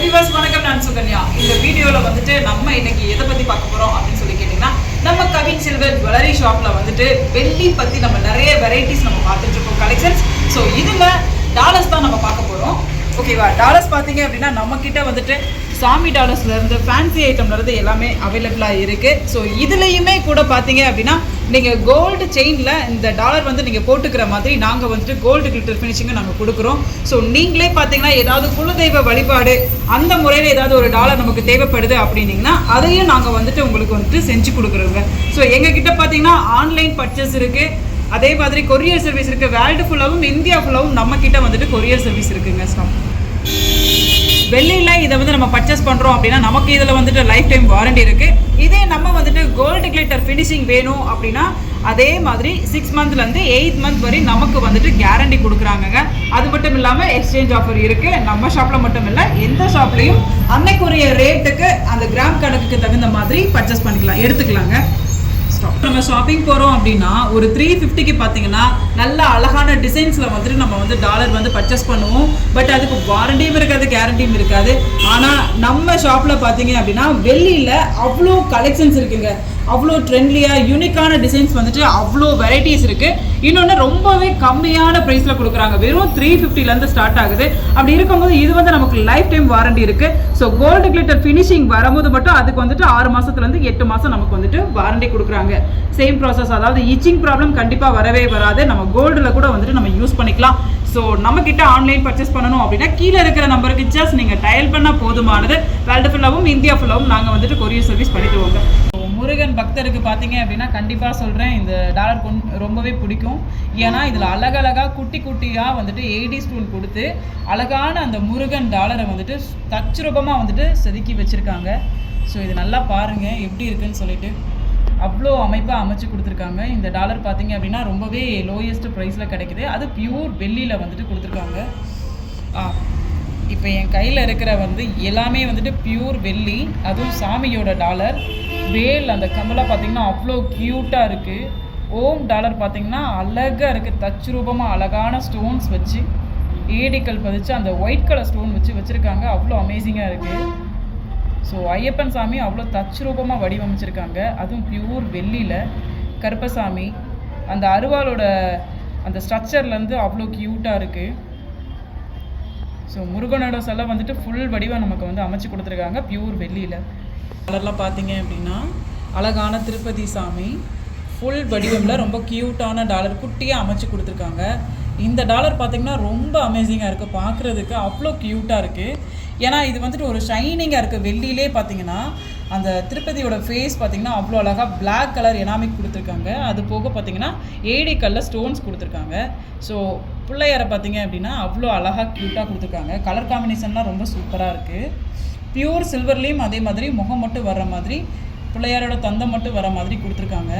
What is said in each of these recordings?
Hi விவாஸ் வணக்கம் நான் சுகன்யா. இந்த வீடியோவில் வந்துட்டு நம்ம இன்னைக்கு எதை பற்றி பார்க்க போகிறோம் அப்படின்னு சொல்லி கேட்டிங்கன்னா நம்ம கவின் சில்வர் ஜுவல்லரி ஷாப்பில் வந்துட்டு வெள்ளி பற்றி நம்ம நிறைய வெரைட்டிஸ் நம்ம பார்த்துட்டு இருக்கோம் கலெக்ஷன்ஸ் ஸோ இதில் டாலர்ஸ் தான் நம்ம பார்க்க போகிறோம் ஓகேவா டாலர்ஸ் பார்த்தீங்க அப்படின்னா நம்ம கிட்ட வந்துட்டு சாமி டாலர்ஸ்ல இருந்து ஃபேன்சி ஐட்டம்ல இருந்து எல்லாமே அவைலபிளாக இருக்கு. ஸோ இதுலயுமே கூட பார்த்தீங்க அப்படின்னா நீங்க கோல்டு செயின்ல இந்த டாலர் வந்து நீங்க போட்டுக்கிற மாதிரி நாங்க வந்துட்டு கோல்டு கிளிட்டர் ஃபினிஷிங்கும் நாங்க கொடுக்குறோம். ஸோ நீங்களே பார்த்தீங்கன்னா ஏதாவது குலதெய்வ வழிபாடு அந்த முறையில் ஏதாவது ஒரு டாலர் நமக்கு தேவைப்படுது அப்படின்னீங்கன்னா அதையும் நாங்கள் வந்துட்டு உங்களுக்கு வந்துட்டு செஞ்சு கொடுக்குறோங்க. ஸோ எங்ககிட்ட பார்த்தீங்கன்னா ஆன்லைன் பர்ச்சேஸ் இருக்கு. அதே மாதிரி கொரியர் சர்வீஸ் இருக்கு. வேர்ல்டு ஃபுல்லாகவும் இந்தியா ஃபுல்லாகவும் நம்ம கிட்ட வந்துட்டு கொரியர் சர்வீஸ் இருக்குங்க ஸ்டாப் வெள்ளியில் இதை வந்து நம்ம பர்ச்சேஸ் பண்ணுறோம் அப்படின்னா நமக்கு இதில் வந்துட்டு லைஃப் டைம் வாரண்டி இருக்குது இதே நம்ம வந்துட்டு கோல்டு கிளிட்டர் ஃபினிஷிங் வேணும் அப்படின்னா அதே மாதிரி சிக்ஸ் மந்த்லேருந்து எயிட் மந்த் வரை நமக்கு வந்துட்டு கேரண்டி கொடுக்குறாங்கங்க. அது மட்டும் இல்லாமல் எக்ஸ்சேஞ்ச் ஆஃபர் இருக்குது நம்ம ஷாப்பில் மட்டும் இல்லை எந்த ஷாப்லேயும் அன்னைக்குரிய ரேட்டுக்கு அந்த கிராம் கணக்குக்கு தகுந்த மாதிரி பர்ச்சேஸ் பண்ணிக்கலாம் எடுத்துக்கலாங்க. கஷ்டம். நம்ம ஷாப்பிங் போகிறோம் அப்படின்னா ஒரு த்ரீ ஃபிஃப்டிக்கு பார்த்தீங்கன்னா நல்ல அழகான டிசைன்ஸில் வந்துட்டு நம்ம வந்து டாலர் வந்து பர்ச்சேஸ் பண்ணுவோம். பட் அதுக்கு வாரண்டியும் இருக்காது கேரண்டியும் இருக்காது. ஆனால் நம்ம ஷாப்பில் பார்த்தீங்க அப்படின்னா வெளியில் அவ்வளோ கலெக்ஷன்ஸ் இருக்குங்க. அவ்வளோ ட்ரெண்ட்லியாக யூனிக்கான டிசைன்ஸ் வந்துட்டு அவ்வளோ வெரைட்டிஸ் இருக்குது இன்னொன்று ரொம்பவே கம்மியான ப்ரைஸில் கொடுக்குறாங்க. வெறும் த்ரீ ஃபிஃப்டிலேருந்து ஸ்டார்ட் ஆகுது. அப்படி இருக்கும்போது இது வந்து நமக்கு லைஃப் டைம் வாரண்டி இருக்குது ஸோ கோல்டு கிளிட்டர் ஃபினிஷிங் வரும்போது மட்டும் அதுக்கு வந்துட்டு ஆறு மாதத்துலேருந்து எட்டு மாதம் நமக்கு வந்துட்டு வாரண்டி கொடுக்குறாங்க. சேம் ப்ராசஸ் அதாவது இச்சிங் ப்ராப்ளம் கண்டிப்பாக வரவே வராது. நம்ம கோல்டில் கூட வந்துட்டு நம்ம யூஸ் பண்ணிக்கலாம். ஸோ நம்ம கிட்ட ஆன்லைன் பர்ச்சேஸ் பண்ணணும் அப்படின்னா கீழே இருக்கிற நம்பருக்கு ஜஸ்ட் நீங்கள் டயல் பண்ணால் போதுமானது. வேர்ல்டு ஃபுல்லாகவும் இந்தியா ஃபுல்லாகவும் நாங்கள் வந்துட்டு கொரியர் சர்வீஸ் பண்ணி தருவோங்க. முருகன் பக்தருக்கு பார்த்தீங்க அப்படின்னா கண்டிப்பாக சொல்கிறேன் இந்த டாலர் கொன் ரொம்பவே பிடிக்கும். ஏன்னா இதில் அழகழகாக குட்டி குட்டியாக வந்துட்டு எயிட்டி ஸ்டூல் கொடுத்து அழகான அந்த முருகன் டாலரை வந்துட்டு தச்சுரூபமாக வந்துட்டு செதுக்கி வச்சுருக்காங்க. ஸோ இது நல்லா பாருங்கள் எப்படி இருக்குன்னு சொல்லிட்டு. அவ்வளோ அமைப்பாக அமைச்சு கொடுத்துருக்காங்க. இந்த டாலர் பார்த்தீங்க அப்படின்னா ரொம்பவே லோயஸ்ட் ப்ரைஸில் கிடைக்குது. அது பியூர் வெள்ளியில் வந்துட்டு கொடுத்துருக்காங்க. ஆ இப்போ என் கையில் இருக்கிற வந்து எல்லாமே வந்துட்டு பியூர் வெள்ளி அதுவும் சாமியோட டாலர் வேல் அந்த கமலா பார்த்தீங்கன்னா அவ்வளோ க்யூட்டாக இருக்குது ஓம் டாலர் பார்த்தீங்கன்னா அழகாக இருக்குது தச்சுரூபமாக அழகான ஸ்டோன்ஸ் வச்சு ஏடிக்கல் பதிச்சு அந்த ஒயிட் கலர் ஸ்டோன் வச்சு வச்சுருக்காங்க. அவ்வளோ அமேசிங்காக இருக்குது ஸோ ஐயப்பன் சாமி அவ்வளோ தச்சுரூபமாக வடிவமைச்சிருக்காங்க. அதுவும் பியூர் வெள்ளியில். கருப்பசாமி அந்த அருவாளோட அந்த ஸ்ட்ரக்சர்லேருந்து அவ்வளோ க்யூட்டாக இருக்குது ஸோ முருகனோட சிலை வந்துட்டு ஃபுல் வடிவம் நமக்கு வந்து அமைச்சு கொடுத்துருக்காங்க பியூர் வெள்ளியில். கலர்லாம் பார்த்தீங்க அப்படின்னா அழகான திருப்பதி சாமி ஃபுல் வடிவமில் ரொம்ப க்யூட்டான டாலர் குட்டியாக அமைச்சு கொடுத்துருக்காங்க. இந்த டாலர் பார்த்தீங்கன்னா ரொம்ப அமேசிங்காக இருக்குது பார்க்குறதுக்கு அவ்வளோ க்யூட்டாக இருக்குது ஏன்னா இது வந்துட்டு ஒரு ஷைனிங்காக இருக்குது வெள்ளியிலே பார்த்தீங்கன்னா அந்த திருப்பதியோட ஃபேஸ் பார்த்தீங்கன்னா அவ்வளோ அழகாக பிளாக் கலர் எனாமிக் கொடுத்துருக்காங்க. அது போக பார்த்தீங்கன்னா ஏடி கல்லில் ஸ்டோன்ஸ் கொடுத்துருக்காங்க. ஸோ பிள்ளையாரை பார்த்தீங்க அப்படின்னா அவ்வளோ அழகாக க்யூட்டாக கொடுத்துருக்காங்க. கலர் காம்பினேஷன்லாம் ரொம்ப சூப்பராக இருக்குது பியூர் சில்வர்லேயும் அதே மாதிரி முகம் மட்டும் வர்ற மாதிரி பிள்ளையாரோட தந்தை மட்டும் வர மாதிரி கொடுத்துருக்காங்க.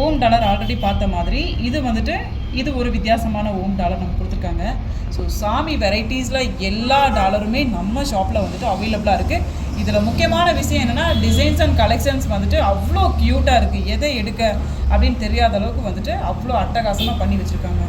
ஓம் டாலர் ஆல்ரெடி பார்த்த மாதிரி இது வந்துட்டு இது ஒரு வித்தியாசமான ஓம் டாலர் நமக்கு கொடுத்துருக்காங்க. ஸோ சாமி வெரைட்டிஸில் எல்லா டாலருமே நம்ம ஷாப்பில் வந்துட்டு அவைலபிளாக இருக்குது இதில் முக்கியமான விஷயம் என்னென்னா டிசைன்ஸ் அண்ட் கலெக்ஷன்ஸ் வந்துட்டு அவ்வளோ க்யூட்டாக இருக்குது எதை எடுக்க அப்படின்னு தெரியாத அளவுக்கு வந்துட்டு அவ்வளோ அட்டகாசமாக பண்ணி வச்சுருக்காங்க.